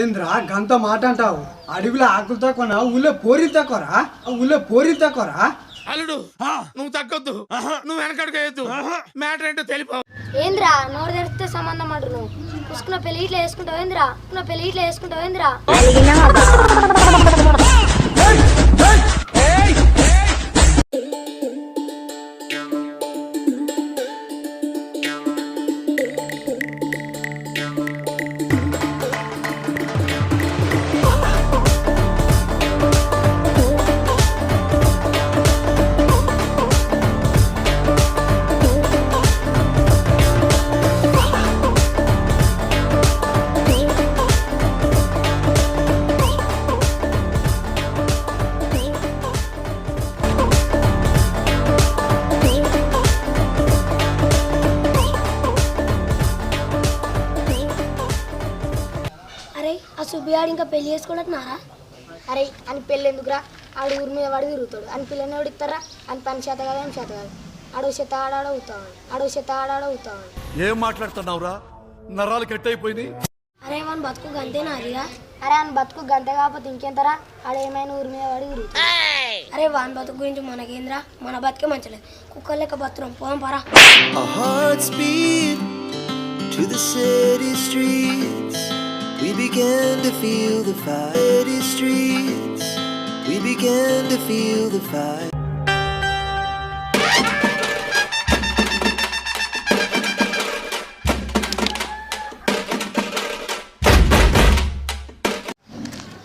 ఏంద్రా గంత మాట అంటావు. అడవిలో ఆకులు తక్కువనా? ఊళ్ళో పోరి తక్కువరా? ఊళ్ళో పోరి తక్కువరా? అల్లుడు నువ్వు తగ్గొద్దు. నువ్వు వెనకడుగు వేయద్దు. మ్యాటర్ ఏంటో తెలిపో. ఏంద్రా నోరు తెరిస్తే సంబంధం అంటారు నువ్వు పుసుకున్న పెళ్ళి ఇట్లా వేసుకుంటావు ఏంద్రా? పుసుకున్న పెళ్ళి ఇట్లా వేసుకుంటావు ఏంద్రా? ఆ సుబ్బిగాడు ఇంకా పెళ్ళి చేసుకుంటున్నారా అరే అని పెళ్ళి ఎందుకురా? ఆడు ఊరి మీద వాడు తిరుగుతాడు. అని పిల్లని ఎవడు ఇస్తారా? అని పని చేత కదా ఏం చేత కాదు. అడవు చేత ఆడాడ అవుతాడు అడవు చేత ఆడాడ ఏం మాట్లాడుతున్నావురా? నరాలు కట్ అయిపోయింది అరే వాని బతుకు గంతేనా అరిగా అరే అని బతుకు గంతే కాకపోతే ఇంకెంతరా? ఆడ ఏమైనా ఊరి మీద వాడి తిరుగుతాడు. అరే వాని బతుకు గురించి మనకేంద్రా? మన బతికే మంచలేదు కుక్కర్ లెక్క బతురం పోదాం పరా. To the city streets. We began to feel the fire. City streets. We began to feel the fire.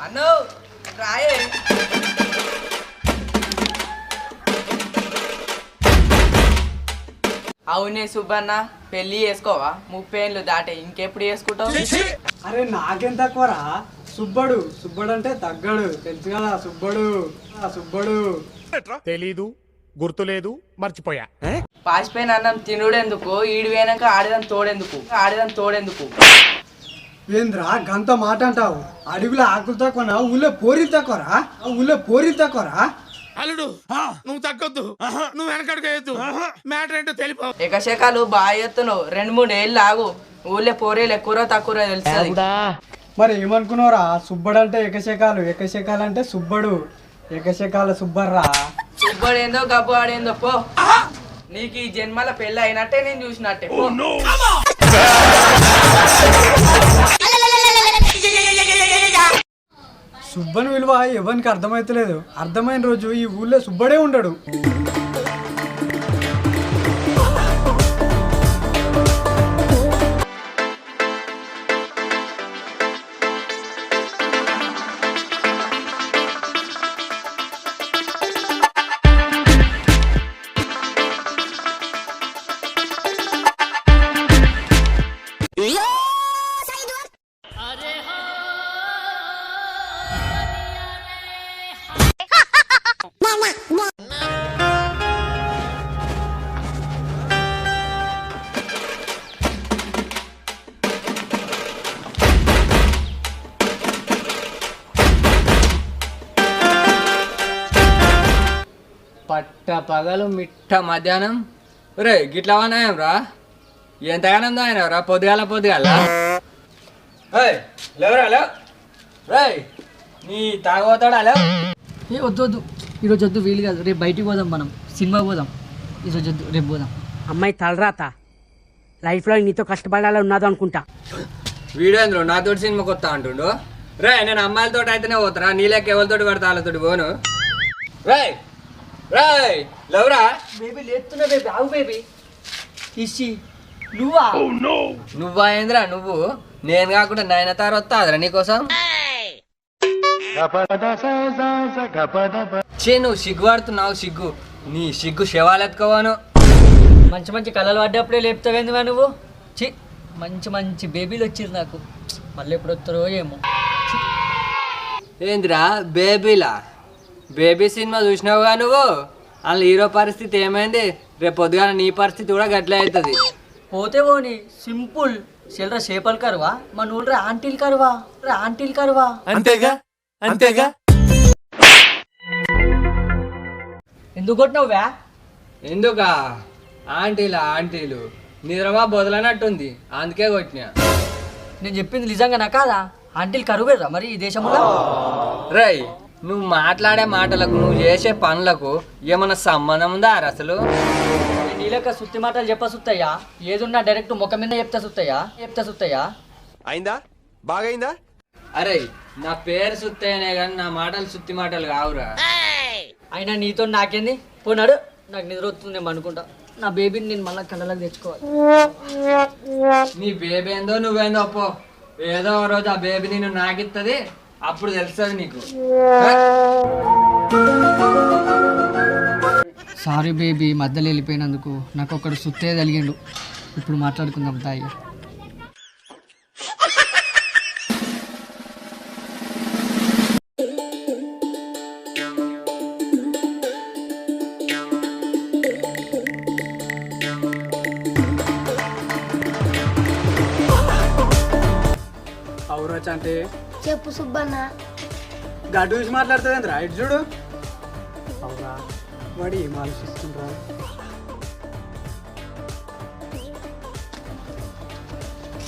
అన్నో రాయే అవునే సుబ్బన్న పెళ్ళి చేసుకోవా ముప్పై ఏళ్ళు దాటే ఇంకెప్పుడు చేసుకుంటావు అరే నాకేం తక్కువరా? సుబ్బడు. సుబ్బడు అంటే తగ్గడు. తెలుసు కదా సుబ్బడు. ఆ సుబ్బడు. తెలీదు గుర్తులేదు మర్చిపోయా. పాసిపోయిన అన్నం తినుడెందుకు? ఈడు పోయినాక ఆడదాం తోడెందుకు? ఆడదాం తోడెందుకు? ఏంద్రా గంత మాట అంటావు? అడవిలో ఆకులు తక్కువనా? ఊళ్ళో పోరి తక్కువరా? ఊళ్ళో పోరి తక్కువరా? అల్లుడు నువ్వు తగ్గొద్దు. నువ్వు వెనకడుగు మ్యాటర్ ఏంటో తెలిపో. ఎకశకాలు బాగా ఎత్తున్నావు. రెండు మూడు ఏళ్ళు ఆగు. ఊళ్ళో పోరేలు ఎక్కువ తక్కువ తెలుస్తుంది. మరి ఏమనుకున్నావురా? సుబ్బడు అంటే ఎకశకాలు ఎకశకాలు అంటే సుబ్బడు. ఎకశకాల సుబ్బర్రా. సుబ్బడు ఏందో గబ్బు ఆడేందో పో. నీకు ఈ జన్మల పెళ్ళి అయినట్టే నేను చూసినట్టే. సుబ్బని విలువ ఎవరికి అర్థమైతలేదు. అర్థమైన రోజు ఈ ఊళ్ళో సుబ్బడే ఉండడు. పట్ట పగలు మిట్ట మధ్యాహ్నం. రే గిట్లా వానాయం రా ఎంతగానం దాయన రా పొద్దుగాల పొద్దుగాల. లేవరా లేవ్. రే నీ తాగబోతాడా లేవ్? ఏ వద్దు వద్దు. ఈరోజు వద్దు వీలు కాదు. రేపు బయటికి పోదాం మనం. సినిమా పోదాం. ఈరోజు వద్దు రేపు పోదాం. అమ్మాయి తలరాత. లైఫ్లో నీతో కష్టపడాలని ఉన్నది అనుకుంటా. వీడేంద్రు నాతోటి సినిమాకి వస్తా అంటుండు. రే నేను అమ్మాయిలతో అయితేనే పోతారా? నీళ్ళకి ఎవరితోటి పడతా వాళ్ళతోటి పోను. రే రే లేవరా? బేబీ లేస్తున్నా బేబీ బేబీ. ఇచ్చి నువ్వా? నువ్వా ఏంద్రా నువ్వు? నేను కాకుండా నాయన తార వస్తా అదరా నీకోసం? చే నువ్వు సిగ్గు పడుతున్నావు సిగ్గు. నీ సిగ్గు శవాలెత్తుకోవాను మంచి మంచి కళలు పడ్డప్పుడే లేపుతావేందివా నువ్వు? చి మంచి మంచి బేబీలు వచ్చిర్రు నాకు. మళ్ళీ ఎప్పుడు వస్తారో ఏమో. ఏందిరా బేబీలా? బేబీ సినిమా చూసినావుగా నువ్వు? అందులో హీరో పరిస్థితి ఏమైంది? రేపు పొద్దుగాల నీ పరిస్థితి కూడా గట్లే అవుతుంది. పోతే పోని సింపుల్. చిల్లర చేపలు కరువా? మన ఊళ్ళో ఆంటీలు కరువా? రే ఆంటీలు కరువా? అంతేగా? అంతేగా? ఎందుకు కొట్టినావువా ఎందుకా? ఆంటీలు ఆంటీలు. నిద్రమా బొదలనట్టుంది. అందుకే కొట్టినా. నేను చెప్పింది నిజంగా నా కాదా? ఆంటీలు కరువేరా మరి ఈ దేశంలో? రేయ్ నువ్వు మాట్లాడే మాటలకు నువ్వు చేసే పనులకు ఏమన్నా సంబంధం ఉందా అసలు? నీ లెక్క సుత్తి మాటలు చెప్ప సుత్తయ్యా. ఏదున్నా డైరెక్ట్ ముఖం మీద చెప్తా సుత్తయ్యా. చెప్తా సుత్తయ్యా. అయిందా? బాగైందా? అరే నా పేరు సుత్తయ్యనే కానీ నా మాటలు సుత్తి మాటలు కావురా. అయినా నీతో నాకేంది? పోనాడు నాకు నిద్ర వస్తుంది నేను అనుకుంటా. నా బేబీని నేను మళ్ళీ కళ్ళలోకి తెచ్చుకోవాలి. నీ బేబీ ఏందో నువ్వేందో పో. ఏదో ఒక రోజు ఆ బేబీ నేను నాకిస్తుంది అప్పుడు తెలుస్తుంది నీకు. సారీ బేబీ మధ్యలో వెళ్ళిపోయినందుకు నాకు ఒకడు సుత్తే కలిగిండు ఇప్పుడు మాట్లాడుకుందాం తాయి. అవురచ్ అంటే చెప్పు సుబ్బన్న. గడ్డు చూసి మాట్లాడుతుంది రైట్ చూడు. అవురా వాడు ఏం ఆలోచిస్తుండ్రా?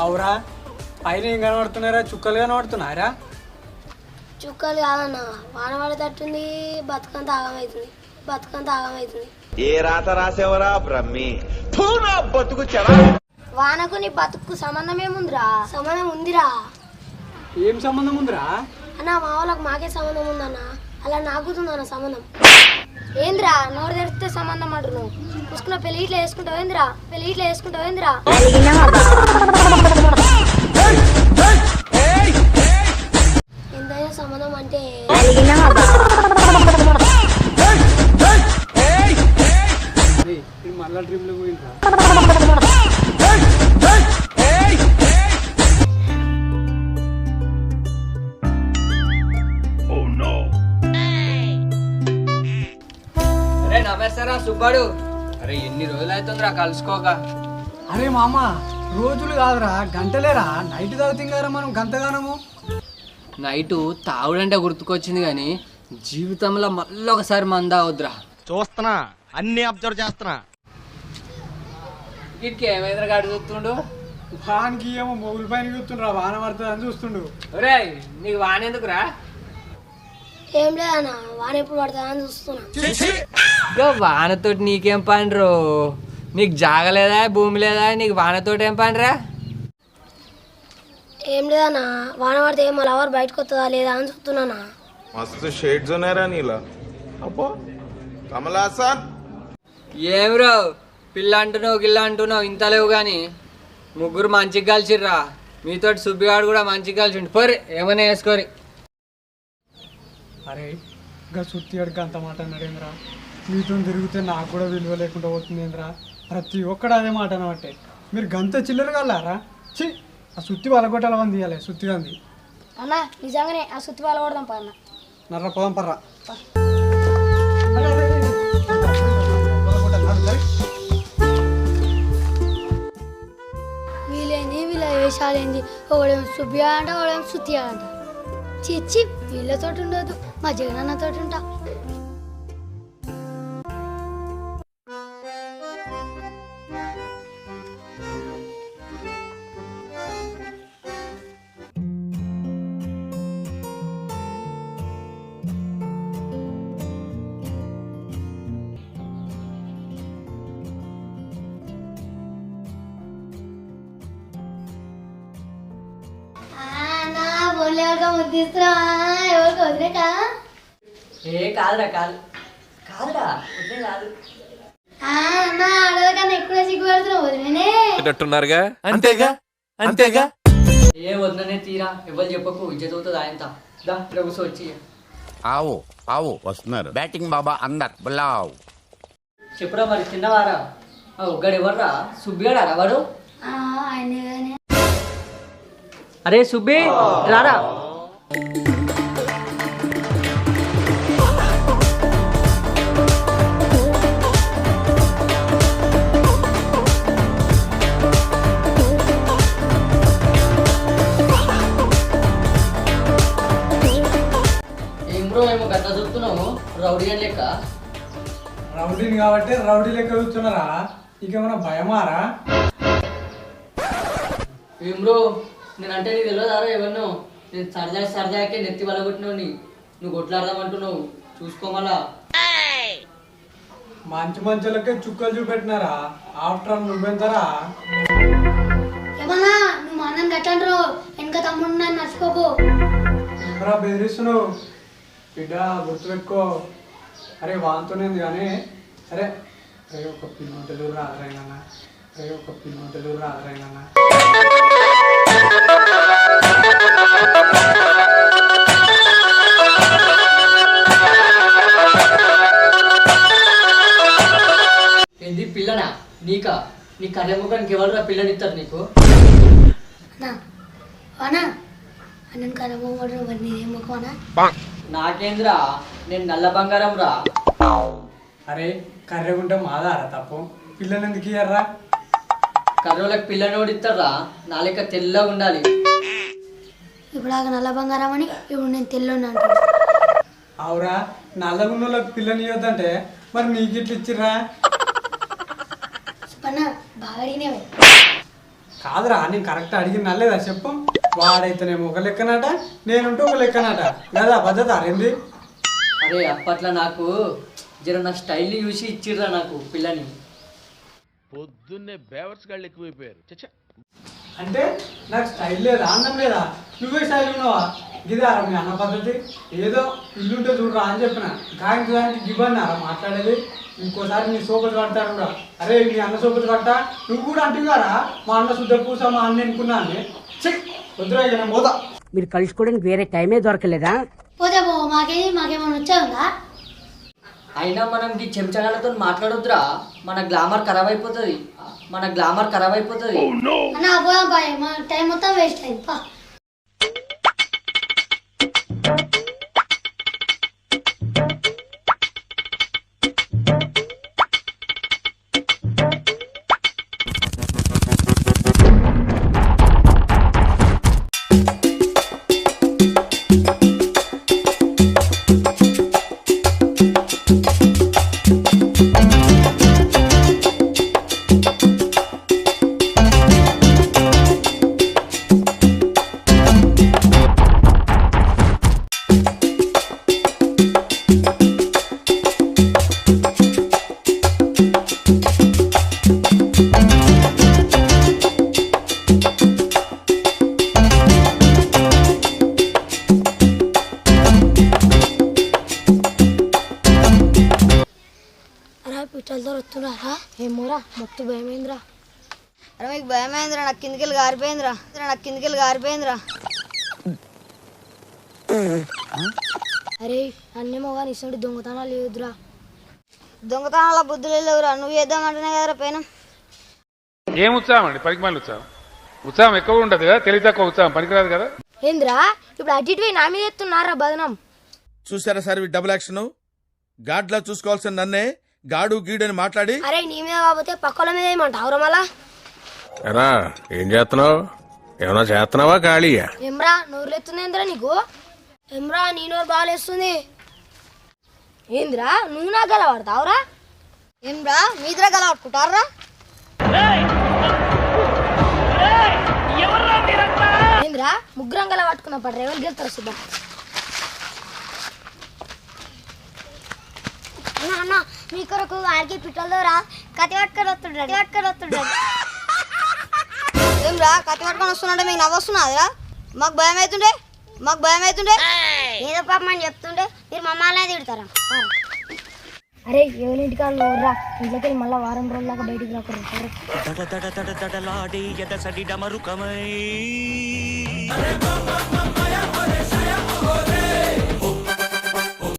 అవురా? పైన ఏం కనబడుతున్నారా? చుక్కలు కనబడుతున్నారా? చుక్కలు కాదన్న. వాన పడేటట్టుంది బతుకంత ఆగమవుతుంది బతుకంత ఆగమవుతుంది ఏ రాత రాసేవరా బ్రహ్మి? బతుకు చెడా వానకు నీ బతుకు సంబంధం ఏముందిరా? సంబంధం ఉందిరా. ఏం సంబంధం ఉందిరా అన్న మా వాళ్ళకి మాకే సంబంధం ఉందన్న అలా నాకుతుందన్న సంబంధం ఏంద్రా నోరు తెరిస్తే సంబంధం అంటున్నావు చూసుకున్న పెళ్ళి ఇట్లా వేసుకుంటావు ఏందిరా పెళ్ళి ఇట్లా వేసుకుంటావు ఏందిరా ఎంతైనా సంబంధం అంటే మళ్ళా డ్రీమ్లో పోయిండ్రా నమస్తారా సుబ్బాడు? అరే ఎన్ని రోజులు అవుతుందిరా కలుసుకోక? అరే మామ రోజులు కాదురా గంటలేరా? నైట్ తాగుతాం కదా మనం గంటగానము నైటు తాగుడంటే గుర్తుకొచ్చింది కానీ జీవితంలో మళ్ళీ ఒకసారి మంద అవుద్రా చూస్తున్నా అన్ని అబ్జర్వ్ చేస్తున్నా. వీటికి ఏమైందిరా గాడి చూస్తుండు? వానికి ఏమో మొగులు పైన చూస్తుండ్రా వాన పడుతుంది అని చూస్తుండు. ఒరే నీకు వానెందుకురా ఏం లేదన్న వాన ఎప్పుడు పడతా అని చూస్తున్నా ఇక వానతో నీకేం పనిరో? నీకు జాగలేదా? భూమి లేదా? నీకు వానతో ఏం పనిరా? ఏం లేదన్నా. వాన పడితే ఏం మళ్ళీ ఎవరు బయటకు వస్తుందా లేదా అని చూస్తున్నానా. మస్తు షేడ్స్ ఉన్నారా నీలా. అబ్బో. కమలాసన్ ఏం రో? పిల్ల అంటున్నావు గిల్ల అంటున్నావు ఇంత లేవు కానీ ముగ్గురు మంచిగా కలిసిర్రా. మీతో సుబ్బిగాడు కూడా మంచిగా కలిసి ఉండి పోరే ఏమైనా వేసుకోరి. అరే ఇంకా సుత్తి అంత మాట్లాడేంద్రా మీతో తిరిగితే నాకు కూడా విలువ లేకుండా పోతుందేంద్రా? ప్రతి ఒక్కడు అదే మాట అనబట్టే మీరు గంత చిల్లర కల్లారా? చి ఆ సుత్తి వలగొట్టాల మంది తీయాలి సుత్తి గంది అన్న నిజంగానే ఆ సుత్తి వాళ్ళ కొడదాం పా అన్న. నర్ర పొలం పర్రా. వీళ్ళేంది వీళ్ళ వేషాలేంది. ఒకడేమో సుబ్బియా అంట ఒకడేమో సుత్తియా అంట. చిచ్చి వీళ్ళతో ఉండదు మా జగనన్నతో ఉంటా. ఎవరికి వదిలేక? ఏ కాదురా కాదు. కాదురా వద్దే కాదు. అన్న ఆడదకన్నా ఎక్కువ సిగ్గుపడుతున్నావు వదిలేనే. అంటున్నారుగా అంతేగా? అంతేగా? ఏ వద్దనే తీరా. ఎవరు చెప్పకు ఇజ్జత్ అవుతుంది ఆయనత దా ఇక్కడ కూర్చో వచ్చి. ఆవు ఆవు వస్తున్నారు. బ్యాటింగ్ బాబా అందర్ బులావ్ చెప్పురా మరి తిన్నవారా? ఆ, ఒక్కడు ఎవర్రా? సుబ్బిగాడా వాడు? ఆయనే కానీ అరే సుబ్బి రారా? ఏమో గట్ల చూస్తున్నావు రౌడీ అని లెక్క. రౌడీని కాబట్టి రౌడీ లెక్క చూస్తున్నారా? నీకేమైనా భయమారా? ఏం బ్రో నేనంటే నీకు తెలియదారా ఎవరినో. నేను సరదా సరదాకే నెత్తి వలగొట్టినావు నీ నువ్వు కొట్లాడదామంటున్నావు. చూసుకోమలా మంచి మంచులకే చుక్కలు చూపెట్టినారా? ఆఫ్టర్ నువ్వెంతరా ఏమన్నా నువ్వు మా అన్నని గట్టంటారు వెనక తమ్ముడు నన్ను మర్చిపోకు. ఎవరా బెదిరిస్తున్నావు? బిడ్డ గుర్తుపెట్టుకో. అరే వాంతోనేది కానీ అరే అరే ఒక పిన్నోటలు రాదరైనా అరే ఒక పిన్నోటలు రాదరైనా ఏంది పిల్లనా నీకా? నీ కర్రె ముఖానికి ఎవరురా పిల్లనిస్తారు నీకు? అన్నా అన్నా అన్నని కనబోమడు ముఖం అన్నా? నాకేంద్రా? నేను నల్ల బంగారం రా అరే కర్రెగుంటే మాదారా తప్పు. పిల్లలు ఎందుకు ఇయ్యర్రా? కర్రోళ్ళకి పిల్లని ఓడిస్తారా నా లెక్క తెల్లగా ఉండాలి. ఇప్పుడు ఆగ నల్ల బంగారం అని ఇప్పుడు నేను తెల్లని అవురా నల్లగున్నోళ్ళకి పిల్లని ఇవ్వద్దంటే మరి నీకు ఇట్లా ఇచ్చిర్రా? బాగా అడిగినవే. కాదురా నేను కరెక్ట్ అడిగిన నల్లేదా చెప్పు. వాడైతేనేమో ఒక లెక్కనట నేనుంటే ఒక లెక్కనట. లేదా భద్రత అరేంది అరే అప్పట్లో నాకు జర నా స్టైల్ని చూసి ఇచ్చిర్రా నాకు పిల్లని. పొద్దున్నే బేవర్స్ గాళ్ళు ఎక్కువైపోయారు. చచ్చా. అంటే నాకు స్టైల్ లేదా అందం లేదా? నువ్వే స్టైల్ ఉన్నావా? గిదారా మీ అన్న పద్ధతి. ఏదో ఇల్లుంటే చూడరా అని చెప్పిన. గాయకి దానికి గిబ్బన్నారా మాట్లాడేది. ఇంకోసారి నీ సోపతి కడతాడు కూడా. అరే మీ అన్న సోపతి కడతా? నువ్వు కూడా అంటున్నారా? మా అన్న శుద్ధ పూస మా అన్న అనుకున్నా అని. చెక్ వద్దురా ఇక నేను మీరు కలుసుకోవడానికి వేరే టైమే దొరకలేదా? పోతే పో మాకేది మాకేమన్నా వచ్చా అయినా మనం ఈ చెంచగాలతో మాట్లాడొద్దురా. మన గ్లామర్ ఖరాబ్ అయిపోతుంది మన గ్లామర్ ఖరాబ్ అయిపోతుంది మా టైం మొత్తం వేస్ట్ అయింది. నాకు కిందికెళ్ళి గారిపోయిందిరా. నాకు కిందికెళ్ళి గారిపోయిందిరా. అరే అన్నేమో కానీ ఇసంటి దొంగతనాలు లేదురా దొంగతనాల బుద్ధులు లేవురా నువ్వు చేద్దామంటేనే కదరా పైన. ఏం ఉత్సాహం అండి? పనికి మళ్ళీ ఉత్సాహం. ఉత్సాహం ఎక్కువ ఉంటుంది కదా తెలివి తక్కువ ఉత్సాహం పనికిరాదు కదా? ఏంద్రా ఇప్పుడు అటు ఇటు పోయి నా మీద ఎత్తున్నారా బదనం? చూసారా సార్ డబుల్ యాక్షన్ గాడ్లా చూసుకోవాల్సిన నన్నే గాడు గీడు అని మాట్లాడి అరే నీ మీద కాకపోతే పక్కల మీద ఏమంటావురా మళ్ళా? ఎరా ఏం చేస్తున్నావు? ఏమైనా చేస్తున్నావా ఖాళీయా ఏమ్రా నోరులెత్తుందేంద్రా నీకు? ఏమ్రా నీ నోరు బాగాలేస్తుంది ఏంద్రా నువ్వు నాకు గల పడతావురా ఏమ్రా దగ్గర గల పడుకుంటారా ఏంద్రా ముగ్గురం గల పట్టుకున్న పడ్ర ఎవరు గెలుతారు సుబ్బా అన్న అన్న మీ కొరకు ఆడికి పిట్టలతో రా. కత్తి పట్టుకొని వస్తుండ్రు పట్టుకొని వస్తుండ్రా. ఏమ్రా కత్తి పట్టుకొని వస్తున్నట్టే మీకు నవ్వు వస్తున్నదిరా మాకు భయం అవుతుండే? మాకు భయం అవుతుండే? ఏదో పాపం అని చెప్తుంటే మీరు మమ్మల్ని తిడతారా? అరే ఎవరింటికి వాళ్ళు రా? ఇంట్లోకి వెళ్ళి మళ్ళీ వారం రోజులాగా బయటికి రాకూడదు.